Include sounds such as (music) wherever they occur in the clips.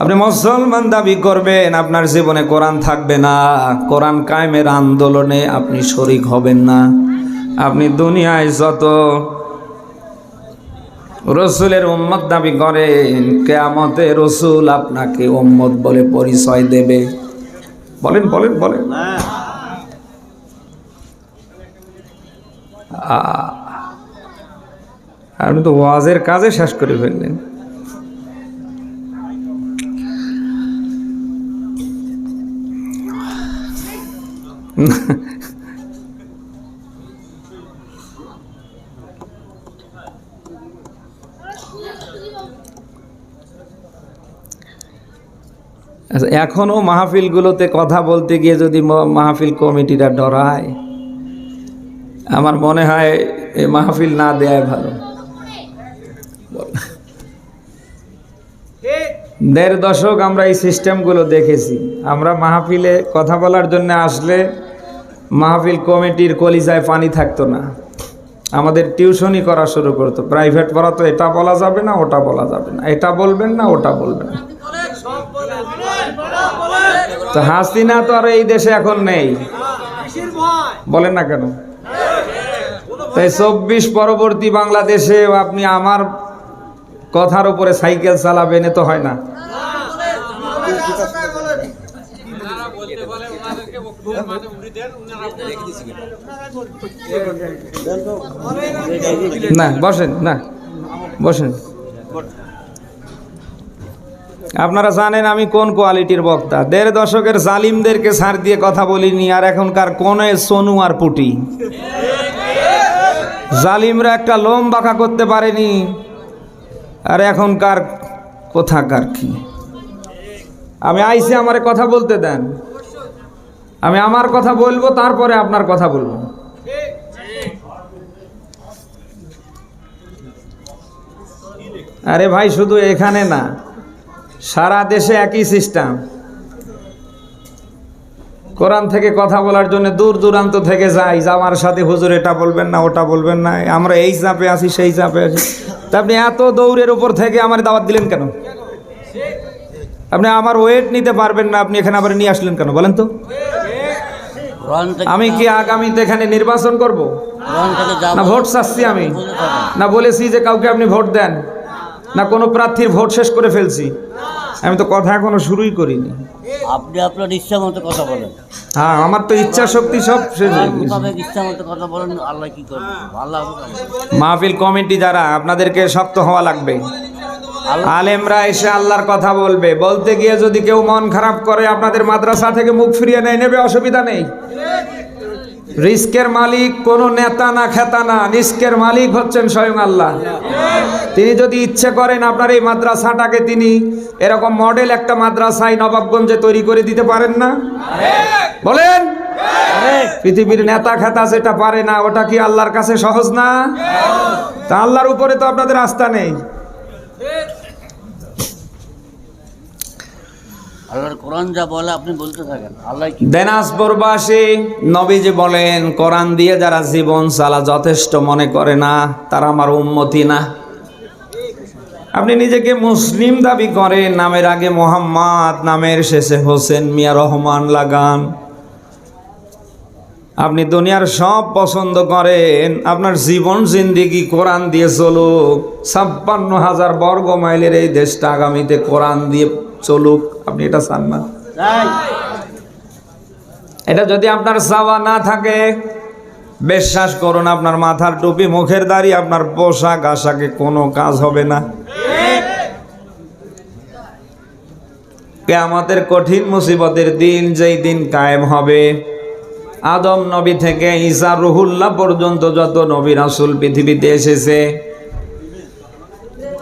আপনি মুসলমান দাবি করবেন, আপনার জীবনে কোরআন থাকবে না। কোরআন কায়েমের আন্দোলনে আপনি শরিক হবেন না। আপনি দুনিয়ায় যত রসুলের উম্মত দাবি করেন কেয়ামতে রসুল আপনাকে উম্মত বলে পরিচয় দেবে। বলেন বলেন বলেন। আপনি তো ওয়াজের কাজে শেষ করে ফেললেন। (laughs) আচ্ছা এখনও মাহফিলগুলোতে কথা বলতে গিয়ে যদি মাহফিল কমিটিরা ডরায় আমার মনে হয় এই মাহফিল না দেয় ভালো। (laughs) দেড় দশক আমরা এই সিস্টেমগুলো দেখেছি। আমরা মাহফিলে কথা বলার জন্য আসলে মাহফিল কমিটির কলিজায় পানি থাকতো না। আমাদের টিউশনই করা শুরু করতো। প্রাইভেট পড়া তো এটা বলা যাবে না, ওটা বলা যাবে না। এটা বলবেন না, ওটা বলবেন না। তো হাসিনা তো আর এই দেশে এখন নেই। বলেন না কেন? তাই চব্বিশ পরবর্তী বাংলাদেশে আপনি আমার কথার উপরে সাইকেল চালাবেন, এ তো হয় না। না, বসেন না, বসেন। আপনারা জানেন আমি কোন কোয়ালিটির বক্তা। দেড় দশকের জালিমদেরকে সার দিয়ে কথা বলিনি, আর এখনকার কোনে সোনু আর পুটি। জালিমরা একটা লোম বাঁকা করতে পারেনি, আর এখনকার কোথাকার কি? আমি আইসি আমারে কথা বলতে দেন। আমি আমার কথা বলব, তারপরে আপনার কথা বলব। আরে ভাই, শুধু এখানে না, সারা দেশে একই সিস্টেম কোরআন থেকে কথা বলার জন্য দূর দূরান্ত থেকে যাই আমার সাথে হুজুর এটা বলবেন না, ওটা বলবেন না, আমরা এই চাপে আছি, সেই চাপে আছি। তা আপনি এত দৌড়ের উপর থেকে আমার দাওয়াত দিলেন কেন? আপনি আমার ওয়েট নিতে পারবেন না, আপনি এখানে আবার নিয়ে আসলেন কেন? বলেন তো। আমি কি আগামীতে এখানে নির্বাচন করব? না ভোট চাচ্ছি আমি। না বলেছি যে কাউকে আপনি ভোট দেন। না কোনো প্রার্থীর ভোট শেষ করে ফেলছি। আমি তো কথা এখনও শুরুই করিনি। আপনি আপনার ইচ্ছা মতো কথা বলেন। হ্যাঁ আমার তো ইচ্ছা শক্তি সব শেষ গেছে। মোতাবেক ইচ্ছা মতো কথা বলেন আল্লাহ কি করবে? আল্লাহ মাহফিল কমিটি যারা আপনাদেরকে শক্ত হওয়া লাগবে। আলেমরা এসে আল্লাহর কথা বলবে। বলতে গিয়ে যদি কেউ মন খারাপ করে, আপনাদের মাদ্রাসা থেকে মুখ ফিরিয়ে নেয়, নেবে অসুবিধা নেই। রিস্কের মালিক কোনো নেতা না, খেতা না, রিস্কের মালিক হচ্ছেন স্বয়ং আল্লাহ। তিনি যদি ইচ্ছে করেন আপনার এই মাদ্রাসাটাকে তিনি এরকম মডেল একটা মাদ্রাসায় নবাবগঞ্জে তৈরি করে দিতে পারেন না? বলেন? পৃথিবীর নেতা খেতা যেটা পারে না, ওটা কি আল্লাহর কাছে সহজ না? তা আল্লাহর উপরে তো আপনাদের আস্থা নেই। আল্লাহর আপনি নবীজি বলেন, কোরআন দিয়ে যারা জীবন চালা যথেষ্ট মনে করে না, তারা আমার উন্মতি না। আপনি নিজেকে মুসলিম দাবি করেন, নামের আগে মোহাম্মদ, নামের শেষে হোসেন মিয়া রহমান লাগান। আপনি দুনিয়ার সব পছন্দ করেন, আপনার জীবন জিন্দিগি কোরআন দিয়ে চলুক। ছাপ্পান্ন হাজার বর্গ মাইলের এই দেশটা আগামীতে কোরআন দিয়ে চলুক আপনি এটা চান না। এটা যদি আপনার চাওয়া না থাকে বিশ্বাস করুন আপনার মাথার টুপি মুখের দাড়ি আপনার পোশাক আশাকে কোনো কাজ হবে না। কেয়ামতের কঠিন মুসিবতের দিন যেই দিন কায়েম হবে আদম নবী থেকে ঈসা রুহুল্লাহ পর্যন্ত যত নবী রাসূল পৃথিবীতে এসেছে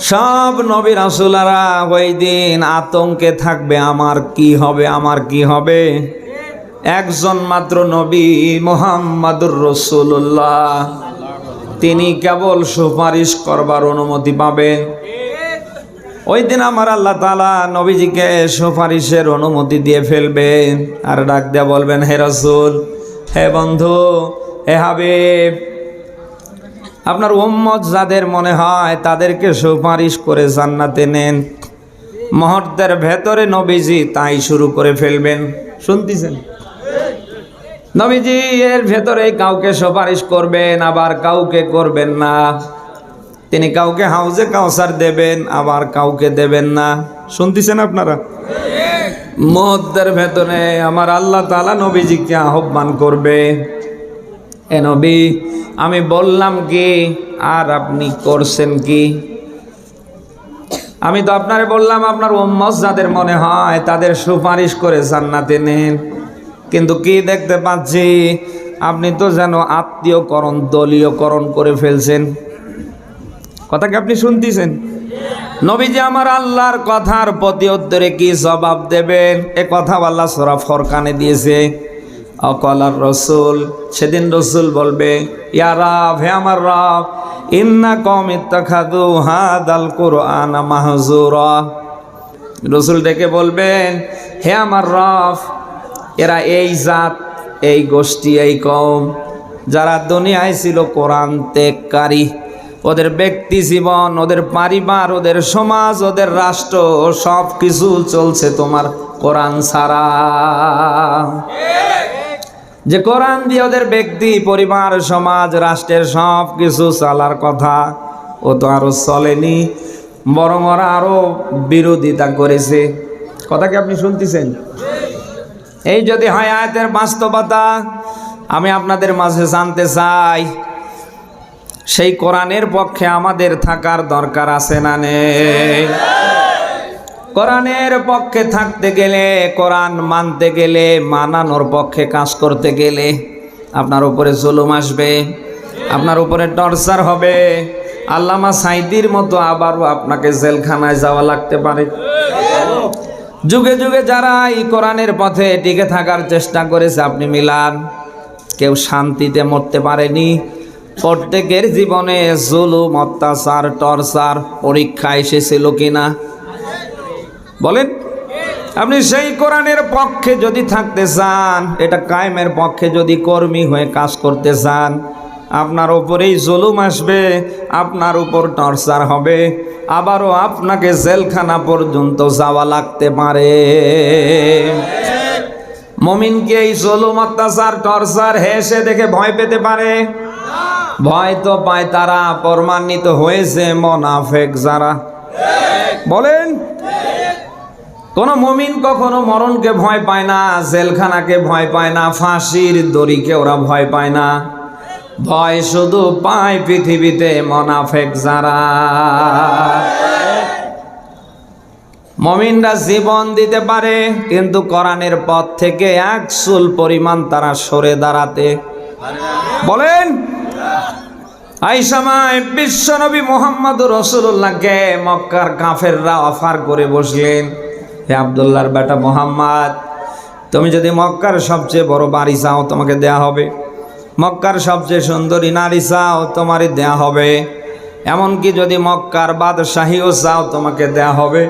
সব নবী রাসূলারা ওই দিন আতঙ্কে থাকবে, আমার কি হবে, আমার কি হবে? একজন মাত্র নবী মোহাম্মদুর রসুল্লাহ তিনি কেবল সুপারিশ করবার অনুমতি পাবেন ওই দিন আমার আল্লাহ তালা নবীজিকে সুপারিশের অনুমতি দিয়ে ফেলবেন আর ডাক দিয়ে বলবেন, হে রসুল, হে বন্ধু, হে হাবিব আপনার উম্মত যাদের মনে হয় তাদেরকে সুপারিশ করে জান্নাতে নেন। মুহূর্তের ভেতরে নবীজি তাই শুরু করে ফেলবেন। শুনতেছেন? নবীজি এর ভেতরে কাউকে সুপারিশ করবেন, আবার কাউকে করবেন না। তিনি কাউকে হাউজে কাউসার দেবেন, আবার কাউকে দেবেন না। শুনতেছেন আপনারা? মুহূর্তের ভেতরে আমার আল্লাহ তালা নবীজিকে আহ্বান করবে। এ নবী, আমি বললাম কি, আর আপনি করছেন কি? আমি তো আপনারে বললাম, আপনার উম্মত যাদের মনে হয় তাদের সুপারিশ করে জান্নাতে নেন। কিন্তু কি দেখতে পাচ্ছি, আপনি তো যেন আত্মীয়করণ, দলীয়করণ করে ফেলছেন। কথা কি আপনি শুনতেছেন? নবীজি আমার আল্লাহর কথার প্রতি উত্তরে কি জবাব দেবেন? এ কথা আল্লাহ সরা ফরকানে দিয়েছে। অকলার রসুল, সেদিন রসুল বলবে, ইয়া রাব, হে আমার ইন্না কম ইত্তাখাদু হাদাল কুরআন মাহজুরা রসুল ডেকে বলবেন হে আমার রফ এরা এই জাত, এই গোষ্ঠী, এই কম যারা দুনিয়ায় ছিল কোরআন ত্যাগকারী, ওদের ব্যক্তি জীবন, ওদের পরিবার, ওদের সমাজ, ওদের রাষ্ট্র সব কিছু চলছে তোমার কোরআন ছাড়া। যে কোরআন দিয়ে ওদের ব্যক্তি, পরিবার, সমাজ, রাষ্ট্রের সব কিছু চালার কথা, ও তো আরও চলেনি, বরং ওরা আরও বিরোধিতা করেছে। কথা কি আপনি শুনতেছেন? এই যদি হয় আয়াতের বাস্তবতা, আমি আপনাদের মাঝে জানতে চাই, সেই কোরআনের পক্ষে আমাদের থাকার দরকার আছে না নেই? কোরআনের পক্ষে থাকতে গেলে, কোরআন মানতে গেলে, মানানোর পক্ষে কাজ করতে গেলে আপনার উপরে জুলুম আসবে, আপনার উপরে টর্চার হবে। আল্লামা সাইদির মতো আবারও আপনাকে জেলখানায় যাওয়া লাগতে পারে। যুগে যুগে যারা এই কোরআনের পথে টিকে থাকার চেষ্টা করেছে, আপনি মিলান, কেউ শান্তিতে মরতে পারেনি। প্রত্যেকের জীবনে জুলুম, অত্যাচার, টর্চার, পরীক্ষা এসেছিল কিনা? বলেন, আপনি সেই কোরআনের পক্ষে যদি থাকতে চান, এটা কায়েমের পক্ষে যদি কর্মী হয়ে কাজ করতে চান, আপনার উপরেই জুলুম আসবে, আপনার উপর টর্চার হবে, আবারও আপনাকে জেলখানা পর্যন্ত যাওয়া লাগতে পারে। মমিনকে এই জুলুম, অত্যাচার, টর্চার, হেসে দেখে ভয় পেতে পারে। ভয় তো পায় তারা, প্রমাণিত হয়েছে, মনাফেক যারা। বলেন কোন মমিন কখনো মরণকে ভয় পায় না, জেলখানাকে ভয় পায় না, ফাঁসির দড়িকে ওরা ভয় পায় না। ভয় শুধু পায় পৃথিবীতে মনাফেক যারা। মমিনরা জীবন দিতে পারে, কিন্তু কোরআনের পথ থেকে এক চুল পরিমাণ তারা সরে দাঁড়াতে। বলেন, এই সময় বিশ্বনবী মোহাম্মদ রসুল্লাহকে মক্কার কাফেররা অফার করে বসলেন। হে আবদুল্লাহর বেটা মোহাম্মদ তুমি যদি মক্কার সবচেয়ে বড় বাড়ি চাও তোমাকে দেয়া হবে। মক্কার সবচেয়ে সুন্দরী নারী চাও তোমারই দেয়া হবে। এমনকি যদি মক্কার বাদশাহীও চাও তোমাকে দেয়া হবে।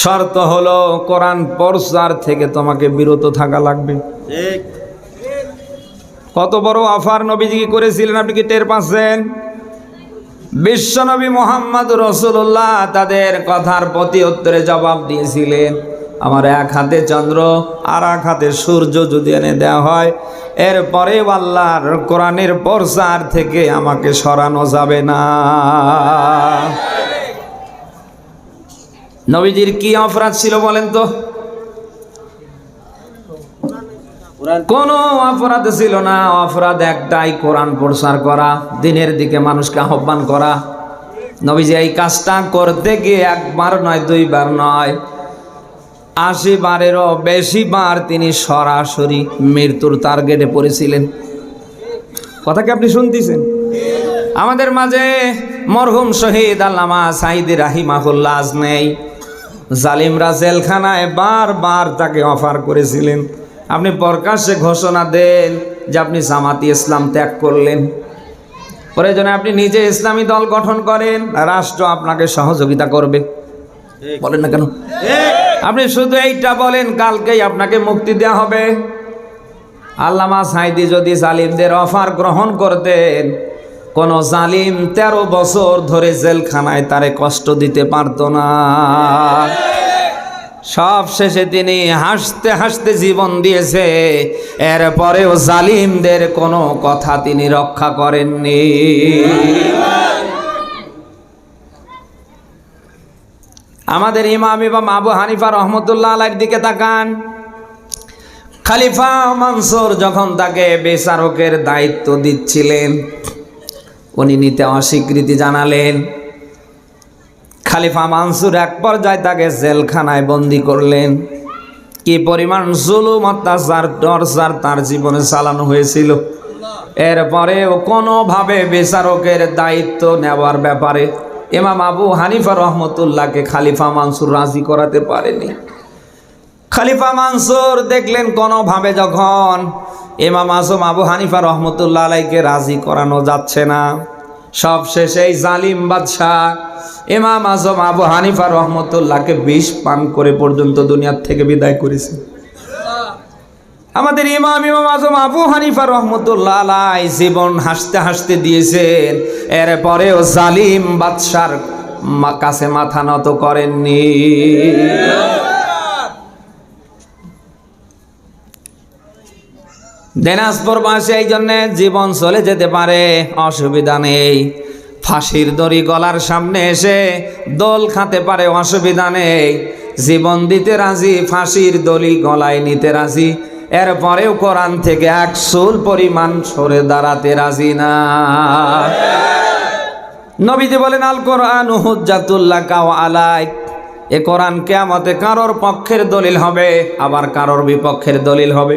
শর্ত হলো কোরআন প্রচার থেকে তোমাকে বিরত থাকা লাগবে। কত বড় অফার নবীজি করেছিলেন আপনি কি টের পাচ্ছেন? বিশ্বনবী মোহাম্মদ রসুল্লাহ তাদের কথার প্রতি উত্তরে জবাব দিয়েছিলেন, আমার এক হাতে চন্দ্র, আর এক হাতে সূর্য যদি এনে দেওয়া হয় এরপরে আল্লাহর কোরআনের প্রচার থেকে আমাকে সরানো যাবে না। নবীজির কি অপরাধ ছিল বলেন তো কোরআন কোনো অপরাধ ছিল না, অপরাধ একটাই, কোরআন প্রচার করা, দিনের দিকে মানুষকে আহ্বান করা। নবীজি এই কাজটা করতে গিয়ে একবার নয়, দুইবার নয় আশি বারেরও বেশি বার তিনি সরাসরি মৃত্যুর টার্গেটে পড়েছিলেন। কথা কি আপনি শুনতেছেন? আমাদের মাঝে মরহুম শহীদ আল্লামা সাইদি রাহিমাহুল্লাহ নেই জালিমরা জেলখানায় বারবার তাকে অফার করেছিলেন। আপনি প্রকাশ্যে ঘোষণা দেন যে আপনি জামাতি ইসলাম ত্যাগ করলেন। প্রয়োজনে আপনি নিজে ইসলামী দল গঠন করেন রাষ্ট্র আপনাকে সহযোগিতা করবে। বলেন না কেন? আপনি শুধু এইটা বলেন কালকেই আপনাকে মুক্তি দেওয়া হবে। আল্লামা সাইদি যদি জালিমদের অফার গ্রহণ করতেন কোন জালিম তেরো বছর ধরে জেলখানায় তারে কষ্ট দিতে পারতো না। সব শেষে তিনি হাসতে হাসতে জীবন দিয়েছে। এরপরেও জালিমদের কোনো কথা তিনি রক্ষা করেননি। আমাদের ইমাম ইমাম আবু হানিফা রহমতুল্লাহ আলাইর দিকে তাকান। খালিফা মানসুর যখন তাকে বেচারকের দায়িত্ব দিচ্ছিলেন, উনি নিতে অস্বীকৃতি জানালেন। খালিফা মানসুর এক পর্যায়ে তাকে জেলখানায় বন্দি করলেন। কি পরিমাণ জুলুম, অত্যাচার, টর্চার তার জীবনে চালানো হয়েছিল। এরপরেও কোনোভাবে বিচারকের দায়িত্ব নেওয়ার ব্যাপারে ইমাম আবু হানিফা রহমতুল্লাহকে খালিফা মানসুর রাজি করাতে পারেনি। খালিফা মানসুর দেখলেন কোনোভাবে যখন ইমাম আজম আবু হানিফা রহমতুল্লাহ আলাইকে রাজি করানো যাচ্ছে না সব শেষে এই জালিম বাদশাহ ইমাম আজম আবু হানিফা রহমতুল্লাহকে বিষ পান করে পর্যন্ত দুনিয়ার থেকে বিদায় করেছে। আমাদের ইমাম ইমাম আজম আবু হানিফা রহমতুল্লাহ জীবন হাসতে হাসতে দিয়েছেন। এরপরেও জালিম বাদশার কাছে মাথা নত করেননি। দিনাজপুর বাসে এই জন্যে জীবন চলে যেতে পারে, অসুবিধা নেই। ফাঁসির দড়ি গলার সামনে এসে দোল খাতে পারে, অসুবিধা নেই। জীবন দিতে রাজি, ফাঁসির দলি গলায় নিতে রাজি। এরপরেও কোরআন থেকে এক পরিমাণ সরে দাঁড়াতে রাজি না। নবীজি বলেন আল কোরআন হুজ্জাতুল্লাহ কাও আলাইক। এ কোরআন কেয়ামতে কারোর পক্ষের দলিল হবে, আবার কারোর বিপক্ষের দলিল হবে।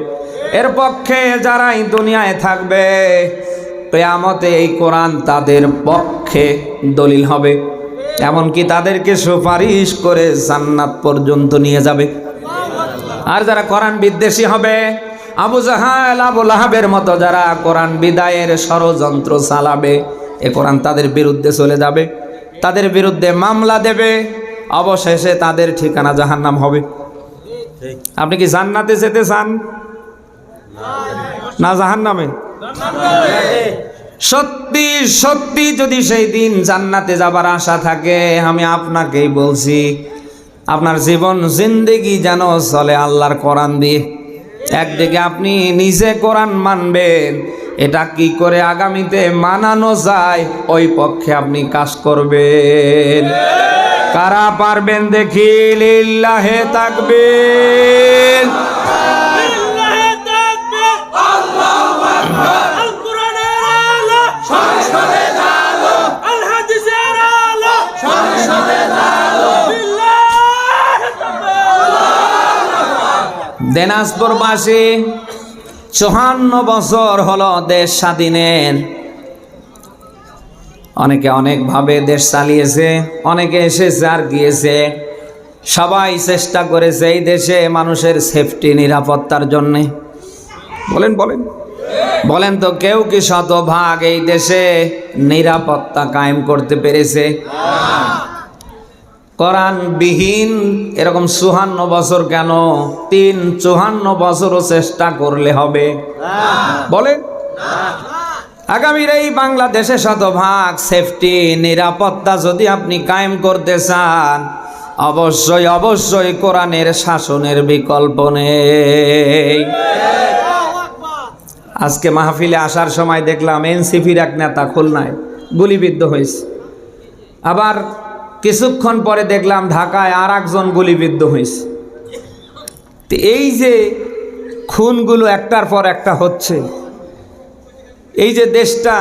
এর পক্ষে যারাই দুনিয়ায় থাকবে, কেয়ামতে এই কোরআন তাদের পক্ষে দলিল হবে। এমনকি তাদেরকে সুপারিশ করে জান্নাত পর্যন্ত নিয়ে যাবে। আর যারা কোরআন বিদ্বেষী হবে, আবু জাহাল, আবু লাহাবের মতো যারা কোরআন বিদায়ের ষড়যন্ত্র চালাবে, এ কোরআন তাদের বিরুদ্ধে চলে যাবে। তাদের বিরুদ্ধে মামলা দেবে অবশেষে তাদের ঠিকানা জাহান্নাম হবে। আপনি কি জান্নাতে যেতে চান? না জাহান্নামে? সত্যি সত্যি যদি সেই দিন জান্নাতে যাবার আশা থাকে, আমি আপনাকেই বলছি, আপনার জীবন জিন্দেগি যেন চলে আল্লাহর কোরআন দিয়ে। একদিকে আপনি নিজে কোরআন মানবেন এটা কি করে আগামীতে মানানো যায়? ওই পক্ষে আপনি কাজ করবেন। কারা পারবেন দেখি? লিল্লাহে তাকবীর। দিনাজপুরবাসী চুহান্ন বছর হলো দেশ স্বাধীনের। অনেকে অনেকভাবে দেশ চালিয়েছে, অনেকে এসেছে আর গিয়েছে সবাই চেষ্টা করেছে এই দেশে মানুষের সেফটি নিরাপত্তার জন্যে। বলেন বলেন। বলেন তো, কেউ কি শতভাগ এই দেশে নিরাপত্তা কায়েম করতে পেরেছে? কোরআন বিহীন এরকম চুহান্ন বছর কেন? তিন চুহান্ন বছরও চেষ্টা করলে হবে। বলেন। আগামীর এই বাংলাদেশে শতভাগ সেফটি, নিরাপত্তা যদি আপনি কায়েম করতে চান, অবশ্যই অবশ্যই কোরআনের শাসনের বিকল্প নেই। আজকে মাহফিলে আসার সময় দেখলাম এনসিপির এক নেতা খুলনায় গুলিবিদ্ধ হয়েছে। আবার কিছুক্ষণ পরে দেখলাম ঢাকায় আর একজন গুলিবিদ্ধ হয়েছে তো এই যে খুনগুলো একটার পর একটা হচ্ছে এই যে দেশটা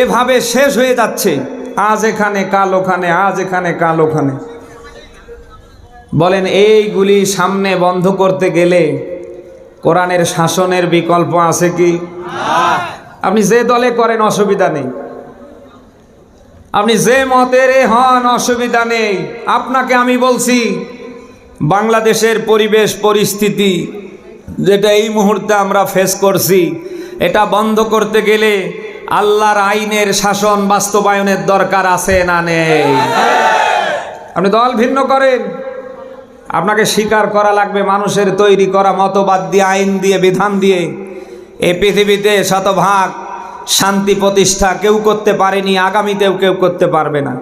এভাবে শেষ হয়ে যাচ্ছে আজ এখানে কাল ওখানে আজ এখানে কাল ওখানে। বলেন এইগুলি সামনে বন্ধ করতে গেলে কোরআনের শাসনের বিকল্প আছে কি? আপনি যে দলে করেন অসুবিধা নেই। আপনি যে মতের হন, অসুবিধা নেই। আপনাকে আমি বলছি, বাংলাদেশের পরিবেশ পরিস্থিতি যেটা এই মুহূর্তে আমরা ফেস করছি, এটা বন্ধ করতে গেলে আল্লাহর আইনের শাসন বাস্তবায়নের দরকার আছে না নেই? আপনি দল ভিন্ন করেন। আপনাকে স্বীকার করা লাগবে, মানুষের তৈরি করা মতবাদ দিয়ে, আইন দিয়ে, বিধান দিয়ে। এই পৃথিবীতে শতভাগ শান্তি প্রতিষ্ঠা কেউ করতে পারেনি, আগামীতেও কেউ করতে পারবে না।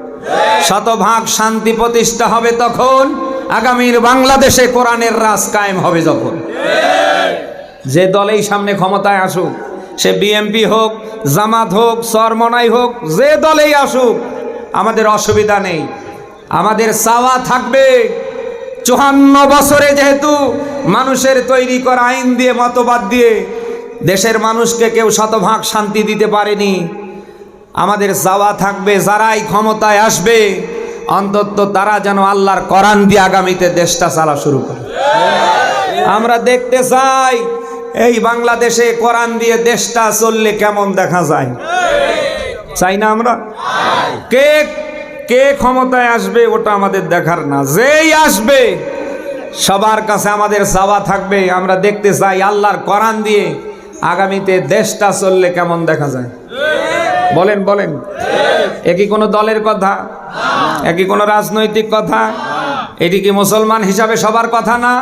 শতভাগ শান্তি প্রতিষ্ঠা হবে তখন, আগামীর বাংলাদেশে কোরআনের রাজ কায়েম হবে যখন। যে দলেই সামনে ক্ষমতায় আসুক, সে বিএমপি হোক, জামাত হোক, সরমনাই হোক, যে দলেই আসুক, আমাদের অসুবিধা নেই। আমাদের চাওয়া থাকবে। চুহান্ন বছরে যেহেতু মানুষের তৈরি করা আইন দিয়ে, মতবাদ দিয়ে দেশের মানুষকে কেউ শতভাগ শান্তি দিতে পারেনি। আমাদের চাওয়া থাকবে, যারাই ক্ষমতায় আসবে, অন্তত তারা যেন আল্লাহর কোরআন দিয়ে আগামীতে দেশটা চালা শুরু করে। আমরা দেখতে চাই, এই বাংলাদেশে কোরআন দিয়ে দেশটা চললে কেমন দেখা যায়? চাই না আমরা? কে কে ক্ষমতায় আসবে ওটা আমাদের দেখার না। যেই আসবে, সবার কাছে আমাদের চাওয়া থাকবে। আমরা দেখতে চাই আল্লাহর কোরআন দিয়ে আগামীতে দেশটা চললে কেমন দেখা যায়? বলেন বলেন। একই কোনো দলের কথা? একই কোনো রাজনৈতিক কথা? এটি কি মুসলমান হিসাবে সবার কথা না?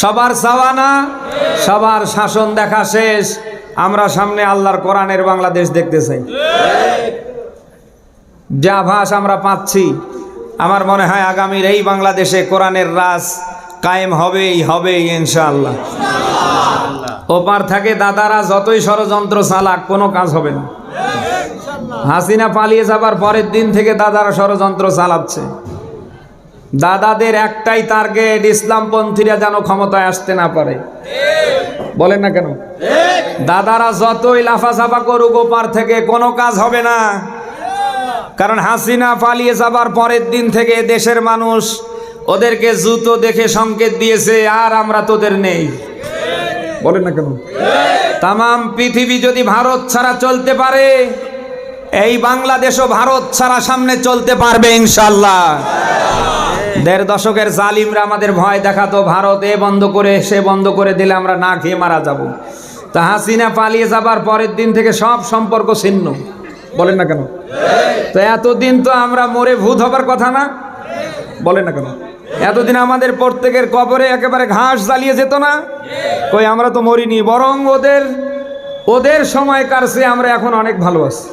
সবার চাওয়া না? সবার শাসন দেখা শেষ। আমরা সামনে আল্লাহর কোরআনের বাংলাদেশ দেখতে চাই। যা ভাস আমরা পাচ্ছি। আমার মনে হয় আগামীর এই বাংলাদেশে কোরআনের রাজ কায়েম হবেই হবেই ইনশাআল্লাহ। ওপার থেকে, দাদারা যতই ষড়যন্ত্র চালাক, কোনো কাজ হবে না। হাসিনা পালিয়ে যাবার পরের দিন থেকে দাদারা ষড়যন্ত্র চালাচ্ছে। দাদাদের একটাই টার্গেট ইসলামপন্থীরা যেন ক্ষমতায় আসতে না পারে। বলেন না কেন? দাদারা যতই লাফাঝাফা করুক, ওপার থেকে কোনো কাজ হবে না। কারণ হাসিনা পালিয়ে যাবার পরের দিন থেকে দেশের মানুষ ওদেরকে জুতো দেখে সংকেত দিয়েছে, আর আমরা তোদের নেই। বলেন না কেন? তাম পৃথিবী যদি ভারত ছাড়া চলতে পারে, এই বাংলাদেশও ভারত ছাড়া সামনে চলতে পারবে ইনশাল্লাহ দেড় দশকের জালিমরা আমাদের ভয় দেখাতো, ভারত এ বন্ধ করে, সে বন্ধ করে দিলে আমরা না খেয়ে মারা যাব। তা হাসিনা পালিয়ে যাবার পরের দিন থেকে সব সম্পর্ক ছিন্ন। বলেন না কেন? তো এতদিন তো আমরা মরে ভূত হবার কথা না? বলেন না কেন? এতদিন আমাদের প্রত্যেকের কবরে একেবারে ঘাস জ্বালিয়ে যেত না? কই, আমরা তো মরিনি, বরং ওদের ওদের সময় চেয়ে আমরা এখন অনেক ভালো আছি।